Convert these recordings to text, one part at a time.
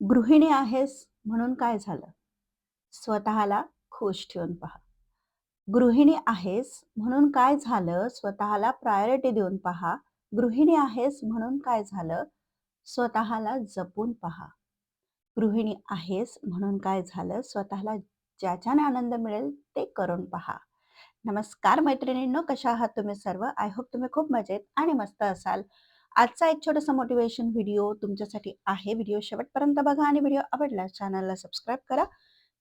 गृहिणी आहेस म्हणून काय झालं? स्वतःला खुश ठेवून पहा. गृहिणी आहेस म्हणून काय झालं? स्वतःला प्रायोरिटी देऊन पहा. गृहिणी आहेस म्हणून काय झालं? स्वतःला जपून पहा. गृहिणी आहेस म्हणून काय झालं? स्वतःला ज्याच्याने आनंद मिळेल ते करून पहा. नमस्कार मैत्रिणींनो, कशा आहात तुम्ही सर्व? आय होप तुम्ही खूप मजेत आणि मस्त असाल. आजचा एक छोटासा मोटिवेशन व्हिडिओ तुमच्यासाठी आहे. व्हिडिओ शेवटपर्यंत बघा आणि व्हिडिओ आवडला चॅनलला सबस्क्राईब करा.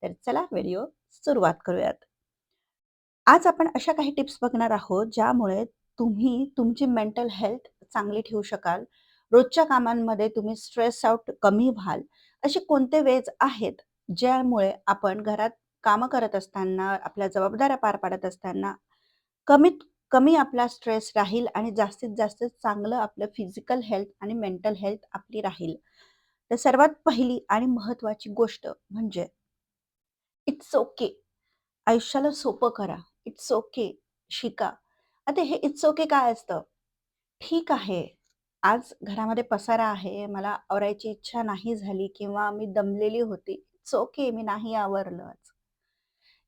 तर चला व्हिडिओ सुरुवात करूयात. आज आपण अशा काही टिप्स बघणार आहोत, ज्यामुळे तुम्ही तुमची मेंटल हेल्थ चांगली ठेवू शकाल. रोजच्या कामांमध्ये तुम्ही स्ट्रेस आउट कमी व्हाल. असे कोणते वेज आहेत, ज्यामुळे आपण घरात कामं करत असताना, आपल्या जबाबदाऱ्या पार पाडत असताना कमीत कमी आपला स्ट्रेस राहील आणि जास्तीत जास्त चांगलं आपलं फिजिकल हेल्थ आणि मेंटल हेल्थ आपली राहील. तर सर्वात पहिली आणि महत्वाची गोष्ट म्हणजे इट्स ओके. आयुष्याला सोपं करा. It's okay. शिका. आता हे इट्स ओके काय असतं? ठीक आहे, आज घरामध्ये पसारा आहे, मला आवरायची इच्छा नाही झाली किंवा मी दमलेली होती. इट्स ओके, मी नाही आवरलं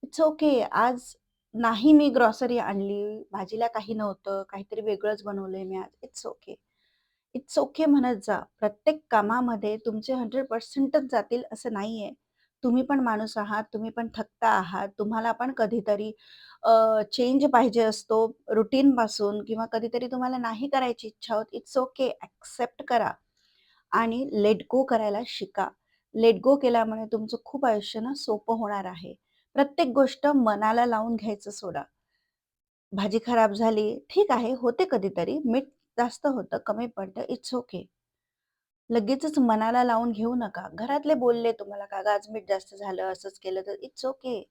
इट्स ओके, आज नाही मी ग्रॉसरी आणली, भाजीला काही नव्हतं, काहीतरी वेगळंच बनवलंय मी आज. It's okay. इट्स ओके म्हणत जा. प्रत्येक कामामध्ये तुमचे 100%च जातील असं नाहीये. तुम्ही पण माणूस आहात, तुम्ही पण थकता आहात. तुम्हाला पण कधीतरी चेंज पाहिजे असतो रुटीनपासून किंवा कधीतरी तुम्हाला नाही करायची इच्छा होत. It's okay. ॲक्सेप्ट करा आणि लेट गो करायला शिका. लेट गो केल्यामुळे तुमचं खूप आयुष्य ना सोपं होणार आहे. प्रत्येक गोष्ट मनाला लावून घ्यायचं सोडा. भाजी खराब झाली, ठीक आहे, होते कधीतरी. मीठ जास्त होतं, कमी पडतं, इट्स ओके. लगेचच मनाला लावून घेऊ नका. घरातले बोलले तुम्हाला, "का आज मीठ जास्त झालं, असंच केलं तर" इट्स ओके.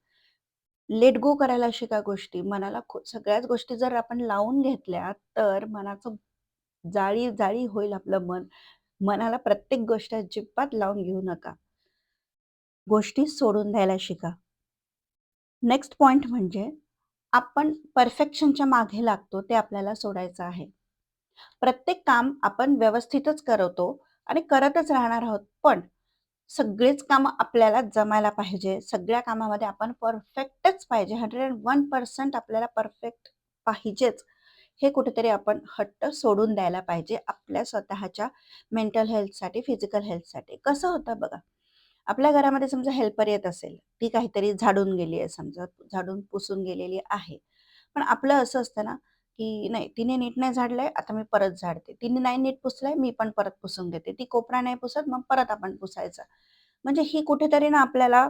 लेट गो करायला शिका गोष्टी. मनाला सगळ्याच गोष्टी जर आपण लावून घेतल्या, तर मनाचं जाळी-जाळी होईल आपलं मन. मनाला प्रत्येक गोष्ट अजिबात लावून घेऊ नका. गोष्टी सोडून द्यायला शिका. नेक्स्ट पॉईंट म्हणजे आपण परफेक्शनच्या मागे लागतो, ते आपल्याला सोडायचं आहे. प्रत्येक काम आपण व्यवस्थितच करवतो आणि करतच राहणार आहोत. पण सगळेच कामं आपल्याला जमायला पाहिजे. सगळ्या कामामध्ये आपण परफेक्टच पाहिजे. 101% आपल्याला परफेक्ट पाहिजेच. हे कुठेतरी आपण हट्ट सोडून द्यायला पाहिजे आपल्या स्वतःच्या मेंटल हेल्थसाठी, फिजिकल हेल्थसाठी. कसं होतं बघा, आपल्या घरामध्ये समजा हेल्पर येत असेल, ती काहीतरी झाडून गेली आहे समजा, झाडून पुसून गेलेली आहे. पण आपलं असं असतं ना, की नाही तिने नीट नाही झाडलंय, आता मी परत झाडते. तिने नाही नीट पुसलंय, मी पण परत पुसून घेते. ती कोपरा नाही पुसत, मग परत आपण पुसायचा. म्हणजे ही कुठेतरी ना आपल्याला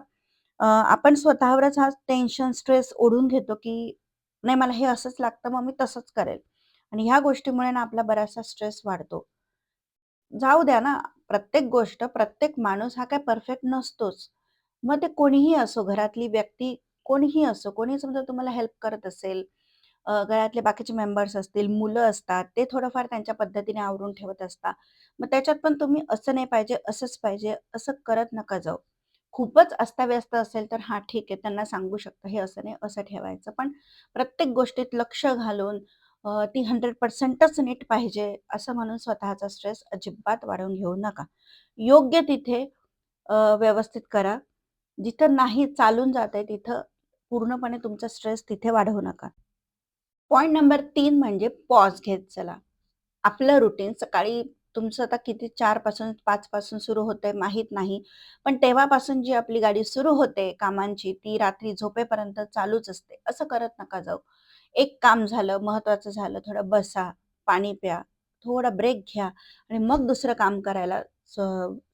आपण स्वतःवरच हा टेन्शन, स्ट्रेस ओढून घेतो, की नाही मला हे असंच लागतं, मग मी तसंच करेल. आणि ह्या गोष्टीमुळे ना आपला बराचसा स्ट्रेस वाढतो. जाऊ द्या ना, प्रत्येक गोष्ट, प्रत्येक माणूस हा काय परफेक्ट नसतोच. मग ते कोणीही असो, घरातली व्यक्ती कोणीही असो, कोणी समजा तुम्हाला हेल्प करत असेल, अ, घरातले बाकीचे मेंबर्स असतील, मुलं असतात, ते थोडंफार त्यांच्या पद्धतीने आवरून ठेवत असतात. मग त्याच्यात पण तुम्ही असं नाही पाहिजे, असंच पाहिजे, असं करत नका जाऊ. खूपच अस्ताव्यस्त असेल तर हा ठीक आहे, त्यांना सांगू शकता, हे असं नाही, असं ठेवायचं. पण प्रत्येक गोष्टीत लक्ष घालून ती हंड्रेड पर्सेंटच नीट पाहिजे, असं म्हणून स्वतःचा स्ट्रेस अजिबात वाढवून घेऊ नका. योग्य तिथे व्यवस्थित करा. जिथं नाही चालून जात आहे तिथं पूर्णपणे तुमचा स्ट्रेस तिथे वाढवू नका. पॉईंट नंबर तीन म्हणजे पॉज घेत चला. आपलं रुटीन सकाळी तुमचं आता किती चारपासून पाच पासून सुरू होतंय माहीत नाही. पण तेव्हापासून जी आपली गाडी सुरू होते कामांची, ती रात्री झोपेपर्यंत चालूच असते. असं करत नका जाऊ. एक काम झालं, महत्त्वाचं झालं, थोडं बसा, पाणी प्या, थोडा ब्रेक घ्या आणि मग दुसरं काम करायला स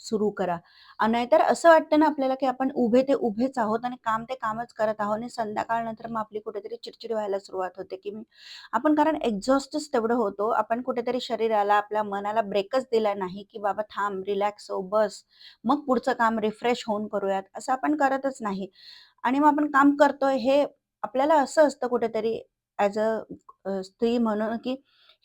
सुरू करा. नाहीतर असं वाटतं ना आपल्याला, की आपण उभे ते उभेच आहोत आणि काम ते कामच करत आहोत आणि संध्याकाळनंतर मग आपली कुठेतरी चिडचिड व्हायला सुरुवात होते, की आपण कारण एक्झॉस्टच तेवढं होतो. आपण कुठेतरी शरीराला, आपल्या मनाला ब्रेकच दिला नाही, की बाबा थांब, रिलॅक्स हो, बस. मग पुढचं काम रिफ्रेश होऊन करूयात, असं आपण करतच नाही. आणि मग आपण काम करतोय हे आपल्याला असं असतं कुठेतरी ॲज अ स्त्री म्हणून, की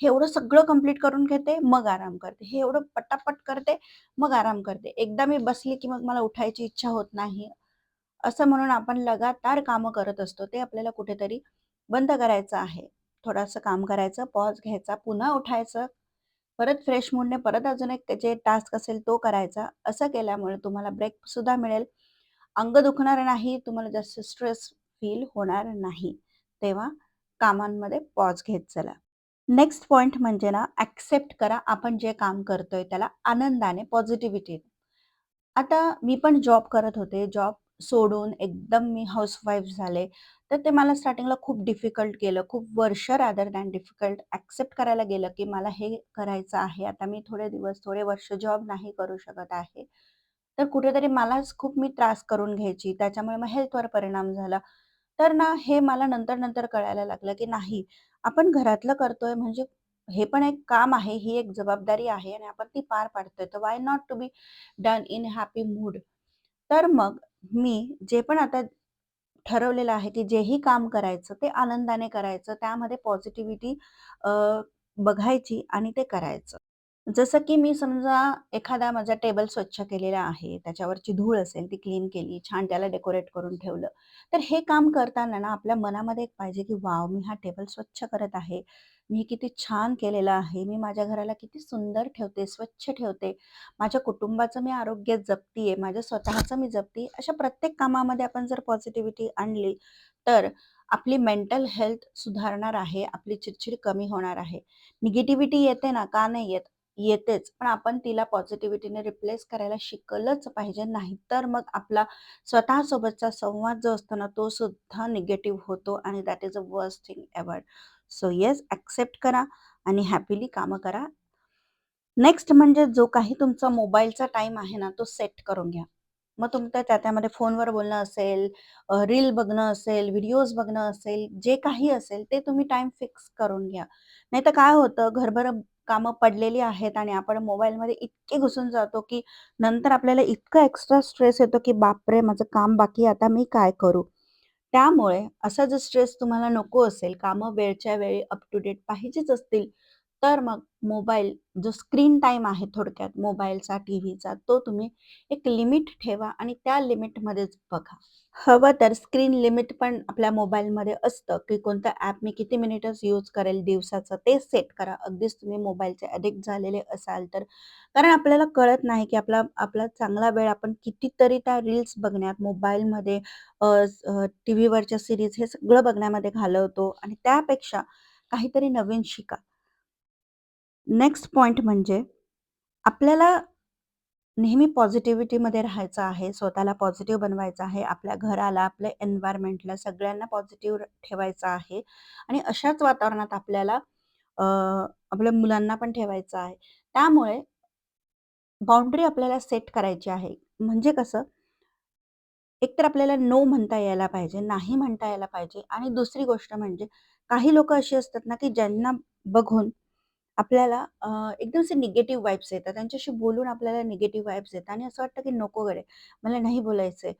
हे एवढं सगळं कंप्लीट करून घेते, मग आराम करते. हे एवढं पटापट करते, मग आराम करते. एकदा मी बसली, की मग मला उठायची इच्छा होत नाही. असं म्हणून आपण लगातार कामं करत असतो. ते आपल्याला कुठेतरी बंद करायचं आहे. थोडंसं काम करायचं, पॉज घ्यायचा, पुन्हा उठायचं, परत फ्रेश मूडने परत अजून एक जे टास्क असेल तो करायचा. असं केल्यामुळे तुम्हाला ब्रेक सुद्धा मिळेल. अंग दुखणार नाही, तुम्हाला जास्त स्ट्रेस फील होणार नाही. तेव्हा कामांमध्ये पॉज घेत चला. नेक्स्ट पॉइंट म्हणजे ना, ऍक्सेप्ट करा आपण जे काम करतोय त्याला आनंदाने, पॉझिटिव्हिटी. आता मी पण जॉब करत होते. जॉब सोडून एकदम मी हाऊसवाईफ झाले. तर ते मला स्टार्टिंगला खूप डिफिकल्ट गेलं. खूप वर्ष रादर दॅन डिफिकल्ट ॲक्सेप्ट करायला गेलं, की मला हे करायचं आहे. आता मी थोडे दिवस, थोडे वर्ष जॉब नाही करू शकत आहे. तर कुठेतरी मलाच खूप मी त्रास करून घ्यायची. त्याच्यामुळे मग हेल्थवर परिणाम झाला. तर ना, हे मला नंतर-नंतर कळायला लागलं, की नाही आपण घरातलं करतोय म्हणजे हे पण एक काम आहे, ही एक जबाबदारी आहे आणि आपण ती पार पाडतोय. तर why not to be done in happy mood. तर मग मी जे पण आता ठरवलेलं आहे, की जेही काम करायचं ते आनंदाने करायचं. त्यामध्ये पॉझिटिव्हिटी बघायची आणि ते करायचं. जसं की मी समजा एखादा माझा टेबल स्वच्छ केलेला आहे, त्याच्यावरची धूळ असेल ती क्लीन केली, छान त्याला डेकोरेट करून ठेवलं. तर हे काम करताना ना आपल्या मनामध्ये एक पाहिजे, की वाव मी हा टेबल स्वच्छ करत आहे. मी किती छान केलेला आहे. मी माझ्या घराला किती सुंदर ठेवते, स्वच्छ ठेवते. माझ्या कुटुंबाचं मी आरोग्य जपतीये, माझ्या स्वतःचं मी जपते अशा प्रत्येक कामामध्ये आपण जर पॉझिटिव्हिटी आणली, तर आपली मेंटल हेल्थ सुधारणार आहे, आपली चिडचिड कमी होणार आहे. निगेटिव्हिटी येते ना, का नाही येत? येतेच. पण आपण तिला पॉझिटिव्हिटीने रिप्लेस करायला शिकलंच पाहिजे. नाहीतर मग आपला स्वतःसोबतचा संवाद जो असतो ना, तो सुद्धा निगेटिव्ह होतो आणि that is a worst thing ever so yes, accept करा आणि हॅपीली कामं करा. नेक्स्ट म्हणजे जो काही तुमचा मोबाईलचा टाईम आहे ना, तो सेट करून घ्या. मग तुमचं त्या त्यामध्ये फोनवर बोलणं असेल, रील बघणं असेल, व्हिडिओज बघणं असेल, जे काही असेल ते तुम्ही टाईम फिक्स करून घ्या. नाहीतर काय होतं घरभर कामं पडलेली आहेत आणि आपण मोबाईलमध्ये इतके घुसून जातो, की नंतर आपल्याला इतका एक्स्ट्रा स्ट्रेस येतो, की बापरे! माझं काम बाकी आता मी काय करू? त्यामुळे असा जर स्ट्रेस तुम्हाला नको असेल, कामं वेळच्या वेळी अप टू डेट पाहिजेच असतील, तर मग मोबाईल जो स्क्रीन टाईम आहे थोडक्यात मोबाईलचा, टीव्हीचा तो तुम्ही एक लिमिट ठेवा आणि त्या लिमिटमध्येच बघा. हवं तर स्क्रीन लिमिट पण आपल्या मोबाईलमध्ये असतं, की कोणतं ॲप मी किती मिनिटच यूज करेल दिवसाचं ते सेट करा. अगदीच तुम्ही मोबाईलचे ॲडिक्ट झालेले असाल तर. कारण आपल्याला कळत नाही, की आपला आपला चांगला वेळ आपण कितीतरी त्या रील्स बघण्यात, मोबाईलमध्ये टी व्हीवरच्या सिरीज हे सगळं बघण्यामध्ये घालवतो आणि त्यापेक्षा काहीतरी नवीन शिका. नेक्स्ट पॉईंट म्हणजे आपल्याला नेहमी पॉझिटिव्हिटीमध्ये राहायचं आहे, स्वतःला पॉझिटिव्ह बनवायचं आहे, आपल्या घराला, आपल्या एन्व्हायरमेंटला सगळ्यांना पॉझिटिव्ह ठेवायचं आहे आणि अशाच वातावरणात आपल्याला आपल्या मुलांना पण ठेवायचं आहे. त्यामुळे बाउंड्री आपल्याला सेट करायची आहे. म्हणजे कसं एकतर आपल्याला नो म्हणता यायला पाहिजे, नाही म्हणता यायला पाहिजे आणि दुसरी गोष्ट म्हणजे काही लोक अशी असतात ना, की ज्यांना बघून आपल्याला एकदम असे निगेटिव्ह वाइब्स येतात. त्यांच्याशी बोलून आपल्याला निगेटिव्ह वाइब्स येतात आणि असं वाटतं की नको गड्या, मला नाही बोलायचंय.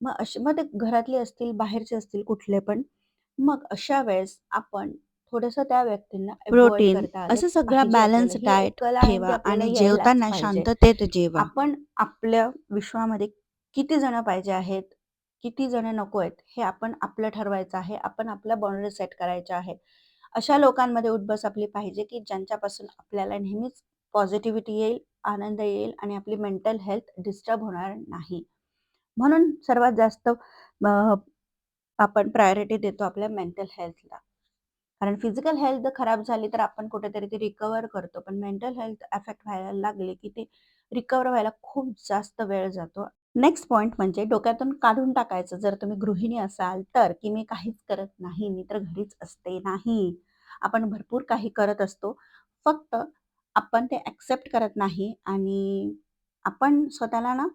मग असे मग ते घरातले असतील, बाहेरचे असतील कुठले पण. मग अशा वेळेस आपण थोडंसं त्या व्यक्तींना प्रोटीन असं सगळं बॅलन्स डाएट ठेवा आणि जेवताना शांततेत जेवा. आपण आपल्या विश्वामध्ये किती जण पाहिजे आहेत, किती जण नको आहेत, हे आपण आपलं ठरवायचं आहे. आपण आपल्या बाउंडरी सेट करायच्या आहेत. अशा लोकांमध्ये उठबस आपली पाहिजे, की ज्यांच्यापासून आपल्याला नेहमीच पॉझिटिव्हिटी येईल, आनंद येईल आणि आपली मेंटल हेल्थ डिस्टर्ब होणार नाही. म्हणून सर्वात जास्त आपण प्रायोरिटी देतो आपल्या मेंटल हेल्थला. कारण फिजिकल हेल्थ खराब झाली तर आपण कुठेतरी ती रिकवर करतो. पण मेंटल हेल्थ अफेक्ट व्हायला लागली, की ते रिकवर व्हायला खूप जास्त वेळ जातो. नेक्स्ट पॉइंट म्हणजे डोक्यातून काढून टाकायचं जर तुम्ही गृहिणी असाल तर, की मी काहीच करत नाही, मी तर घरीच असते. नाही, आपण भरपूर काही करत असतो. फक्त आपण ते ॲक्सेप्ट करत नाही आणि आपण स्वतःला ना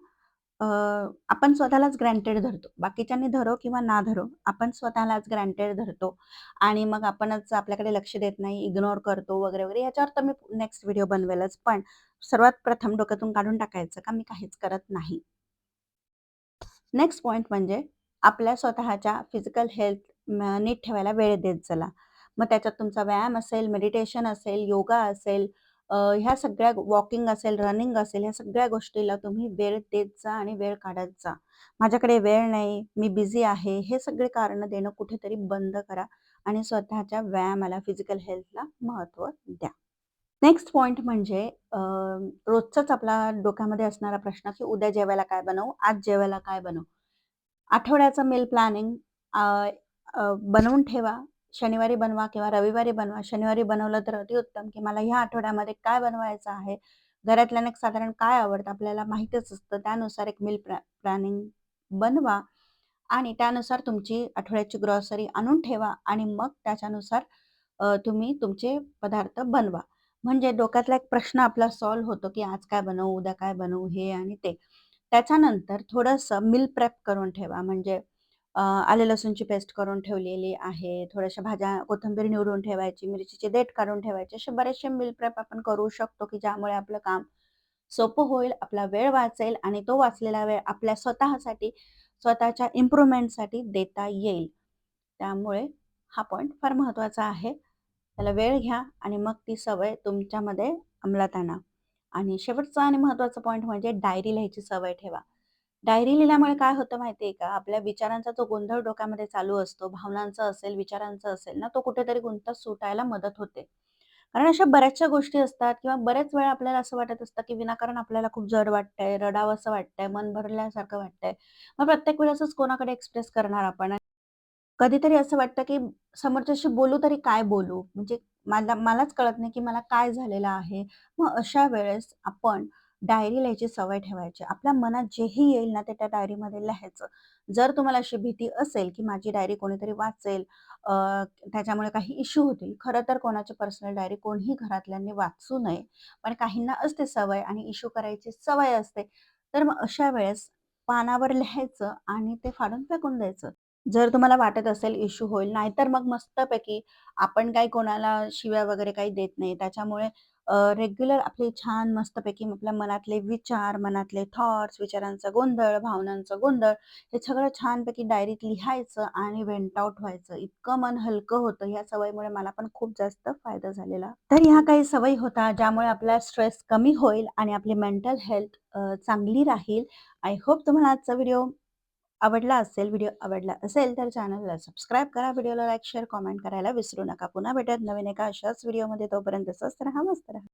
आपण स्वतःलाच ग्रँटेड धरतो. बाकीच्यांनी धरो किंवा ना धरो, आपण स्वतःलाच ग्रँटेड धरतो आणि मग आपणच आपल्याकडे लक्ष देत नाही, इग्नोर करतो वगैरे, वगैरे. याच्यावर तर मी नेक्स्ट व्हिडिओ बनवेलच. पण सर्वात प्रथम डोक्यातून काढून टाकायचं का मी काहीच करत नाही. नेक्स्ट पॉइंट म्हणजे आपल्या स्वतःच्या फिजिकल हेल्थ नीट ठेवायला वेळ देत चला. मग त्याच्यात तुमचा व्यायाम असेल, मेडिटेशन असेल, योगा असेल, ह्या सगळ्या वॉकिंग असेल, रनिंग असेल, ह्या सगळ्या गोष्टीला तुम्ही वेळ देत जा आणि वेळ काढत जा. माझ्याकडे वेळ नाही, मी बिझी आहे, हे सगळे कारणं देणं कुठेतरी बंद करा आणि स्वतःच्या व्यायामाला, फिजिकल हेल्थला महत्त्व द्या. नेक्स्ट पॉइंट म्हणजे रोजचाच आपला डोक्यामध्ये असणारा प्रश्न, की उद्या जेवायला काय बनवू? आज जेवायला काय बनवू? आठवड्याचं मील प्लॅनिंग बनवून ठेवा. शनिवारी बनवा किंवा रविवारी बनवा. शनिवारी बनवलं तर अतिउत्तम, की मला ह्या आठवड्यामध्ये काय बनवायचं आहे? घरातल्यांना साधारण काय आवडतं आपल्याला माहीतच असतं. त्यानुसार एक मिल प्लॅनिंग बनवा आणि त्यानुसार तुमची आठवड्याची ग्रॉसरी आणून ठेवा आणि मग त्याच्यानुसार तुम्ही तुमचे पदार्थ बनवा. म्हणजे डोक्यातला एक प्रश्न आपला सॉल्व्ह होतो, की आज काय बनवू? उद्या काय बनवू? हे आणि ते. त्याच्यानंतर थोडंसं मिल प्रेप करून ठेवा. म्हणजे आले लसूणची पेस्ट करून ठेवलेली आहे. थोड्याशा भाज्या, कोथिंबीर निवडून ठेवायची, मिरचीचे देठ काढून ठेवायचे. असे बरेचसे मिल प्रेप आपण करू शकतो, की ज्यामुळे आपलं काम सोपं होईल, आपला वेळ वाचेल आणि तो वाचलेला वेळ आपल्या स्वतःसाठी, स्वतःच्या इम्प्रूव्हमेंटसाठी देता येईल. त्यामुळे हा पॉईंट फार महत्त्वाचा आहे. त्याला वेळ घ्या आणि मग ती सवय तुमच्यामध्ये अंमलात आणा. आणि शेवटचा आणि महत्त्वाचा पॉईंट म्हणजे डायरी लिहायची सवय ठेवा. डायरी लिहिल्यामुळे काय होतं माहितीये का? आपल्या विचारांचा जो गोंधळ डोक्यामध्ये चालू असतो, भावनांचा असेल, विचारांचा असेल ना, तो कुठेतरी गुंता सुटायला मदत होते. कारण अशा बऱ्याचशा गोष्टी असतात किंवा बऱ्याच वेळा आपल्याला असं वाटत असतं, की विनाकारण आपल्याला खूप जड वाटतंय, रडावं असं वाटतंय, मन भरल्यासारखं वाटतंय. मग प्रत्येक वेळेसच कोणाकडे एक्सप्रेस करणार आपण? कधीतरी असं वाटतं, की समोरच्याशी बोलू तरी काय बोलू? म्हणजे मला मलाच कळत नाही, की मला काय झालेलं आहे. मग अशा वेळेस आपण डायरी लिहायची सवय ठेवायची. आपल्या मनात जेही येईल ना, ते त्या डायरीमध्ये लिहायचं. जर तुम्हाला अशी भीती असेल, की माझी डायरी कोणीतरी वाचेल, त्याच्यामुळे काही इश्यू होतील. खरं तर कोणाची पर्सनल डायरी कोणीही घरातल्यांनी वाचू नये. पण काहींना असते सवय आणि इश्यू करायची सवय असते. तर मग अशा वेळेस पानावर लिहायचं आणि ते फाडून फेकून द्यायचं. जर तुम्हाला वाटत असेल इश्यू होईल, नाहीतर मग मस्तपैकी आपण काही कोणाला शिव्या वगैरे काही देत नाही. त्याच्यामुळे रेग्युलर आपले छान मस्तपैकी आपल्या मनातले विचार, मनातले थॉट्स, विचारांचा गोंधळ, भावनांचा गोंधळ हे सगळं छानपैकी डायरीत लिहायचं आणि वेंट आउट व्हायचं. इतकं मन हलकं होतं. ह्या सवयीमुळे मला पण खूप जास्त फायदा झालेला. तर ह्या काही सवयी होता ज्यामुळे आपला स्ट्रेस कमी होईल आणि आपली मेंटल हेल्थ चांगली राहील. आय होप तुम्हाला आजचा व्हिडिओ आवडला असेल, व्हिडिओ आवडला असेल तर चॅनलला सबस्क्राईब करा, व्हिडिओला लाईक, शेअर, कमेंट करायला विसरू नका. पुन्हा भेटत नवीन एका अशाच व्हिडिओमध्ये. तोपर्यंत स्वस्त राहा, मस्त राहा.